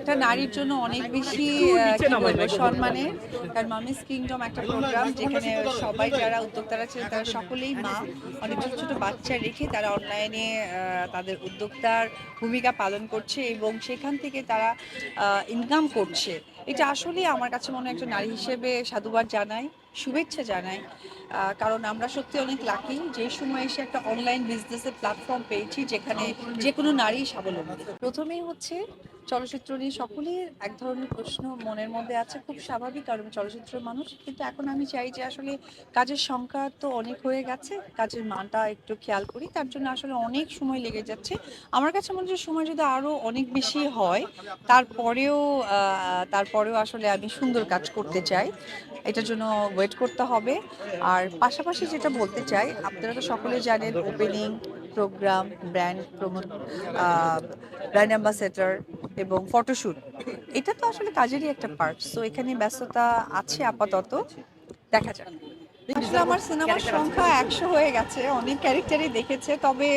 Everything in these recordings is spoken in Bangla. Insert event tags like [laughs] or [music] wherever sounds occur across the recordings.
একটা নারীর জন্য অনেক বেশি সম্মানের। কারণ মামিস কিংডম একটা প্রোগ্রাম যেখানে সবাই যারা উদ্যোক্তারা ছিলেন তারা সকলেই মা অনেক ছোট ছোট বাচ্চা রেখে তারা অনলাইনে তাদের উদ্যোক্তার ভূমিকা পালন করছে এবং সেখান থেকে তারা ইনকাম করছে। এটা আসলে আমার কাছে মনে হয় একজন নারী হিসেবে সাধুবাদ জানাই শুভেচ্ছা জানাই কারণ আমরা সত্যি অনেক লাকি যে সময় এসে একটা অনলাইন বিজনেসের প্ল্যাটফর্ম পেয়েছি যেখানে যে কোনো নারী স্বাবলম্বী। প্রথমেই হচ্ছে চলচ্চিত্র নিয়ে সকলের এক ধরনের প্রশ্ন মনের মধ্যে আছে, খুব স্বাভাবিক কারণ আমি চলচ্চিত্রের মানুষ, কিন্তু এখন আমি চাই যে আসলে কাজের সংখ্যা তো অনেক হয়ে গেছে, কাজের মানটা একটু খেয়াল করি, তার জন্য আসলে অনেক সময় লেগে যাচ্ছে। আমার কাছে মনে হচ্ছে সময় যদি আরও অনেক বেশি হয়, তারপরেও তারপরেও আসলে আমি সুন্দর কাজ করতে চাই, এটার জন্য ওয়েট করতে হবে। আর পাশাপাশি যেটা বলতে চাই, আপনারা তো সকলে জানেন opening programme brand promote brand ambassador এবং ফটোশ্যুট এটা তো আসলে কাজেরই একটা পার্ট সো এখানে ব্যস্ততা আছে আপাতত। দেখা যাক। আসলে আমার সিনেমার সংখ্যা একশো হয়ে গেছে অনেক ক্যারেক্টারই দেখেছে তবে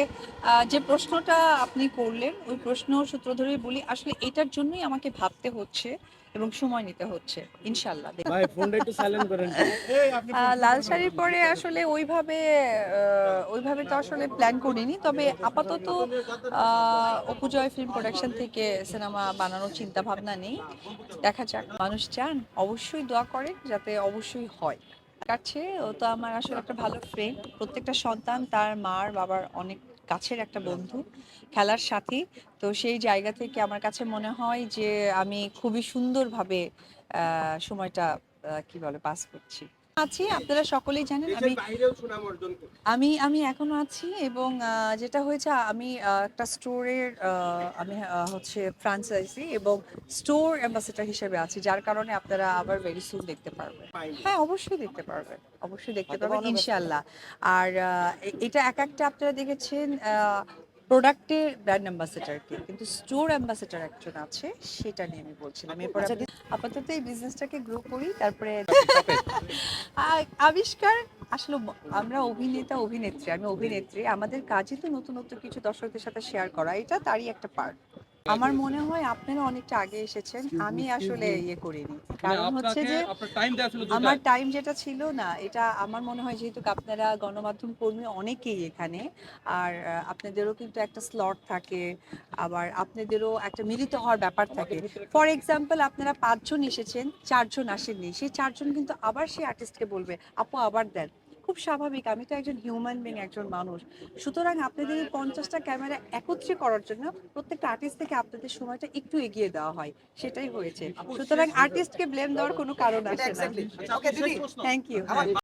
যে প্রশ্নটা আপনি করলেন ওই প্রশ্ন সূত্র ধরেই বলি আসলে এটার জন্যই আমাকে ভাবতে হচ্ছে এবং সময় নিতে হচ্ছে ইনশাল্লাহ [laughs] ভাই ফোনটা একটু সাইলেন্ট করেন। আহ, লাল শাড়ির পরে আসলে ওইভাবে ওইভাবে তো আসলে প্ল্যান করিনি তবে আপাতত অপুজয় ফিল্ম প্রোডাকশন থেকে সিনেমা বানানোর চিন্তা ভাবনা নেই। দেখা যাক মানুষ চান অবশ্যই দোয়া করেন যাতে অবশ্যই হয়। কাছে। ও তো আমার আসলে একটা ভালো ফ্রেন্ড প্রত্যেকটা সন্তান তার মার বাবার অনেক কাছের একটা বন্ধু, খেলার সাথী। তো সেই জায়গা থেকে আমার কাছে মনে হয় যে আমি খুবই সুন্দরভাবে সময়টা কি বলে পাস করছি। আছি আপনারা সকলেই জানেন আমি আমি আমি এখনও আছি এবং যেটা হয়েছে আমি একটা স্টোরের আমি হচ্ছে ফ্রান্সাইজি এবং স্টোর অ্যাম্বাসেডার হিসেবে আছি যার কারণে আপনারা আবার ভেরি সুন দেখতে পারবেন। হ্যাঁ অবশ্যই দেখতে পারবেন অবশ্যই দেখতে পারবেন ইনশাল্লাহ আর এটা এক একটা আপনারা দেখেছেন প্রোডাক্টের ব্র্যান্ড অ্যাম্বাসেডারকে কিন্তু স্টোর অ্যাম্বাসেডার একজন আছে সেটা নিয়ে আমি বলছিলাম। এরপর আমি- আপাতত এই বিজনেসটাকে গ্রো করি তারপরে [laughs] আবিষ্কার আসলে আমরা অভিনেতা অভিনেত্রী আমি অভিনেত্রী আমাদের কাজই তো নতুন নতুন কিছু দর্শকদের সাথে শেয়ার করা এটা তারই একটা পার্ট আমার মনে হয় আপনারা অনেকটা আগে এসেছেন। আমি আসলে ইয়ে করিনি। কারণ হচ্ছে যে আমার টাইম যেটা ছিল না এটা আমার মনে হয় যেহেতু আপনারা গণমাধ্যম কর্মী অনেকেই এখানে আর আপনাদেরও কিন্তু একটা স্লট থাকে আবার আপনাদেরও একটা মিলিত হওয়ার ব্যাপার থাকে। ফর এক্সাম্পল আপনারা পাঁচজন এসেছেন চারজন আসেননি সেই চারজন কিন্তু আবার সেই আর্টিস্টকে বলবে আপু আবার দেন। খুব স্বাভাবিক। আমি তো একজন হিউম্যান বিং একজন মানুষ। সুতরাং আপনাদের এই পঞ্চাশটা ক্যামেরা একত্রে করার জন্য প্রত্যেকটা আর্টিস্ট থেকে আপনাদের সময়টা একটু এগিয়ে দেওয়া হয়। সেটাই হয়েছে। সুতরাং আর্টিস্টকে ব্লেম দেওয়ার কোনো কারণ আছে না। Thank you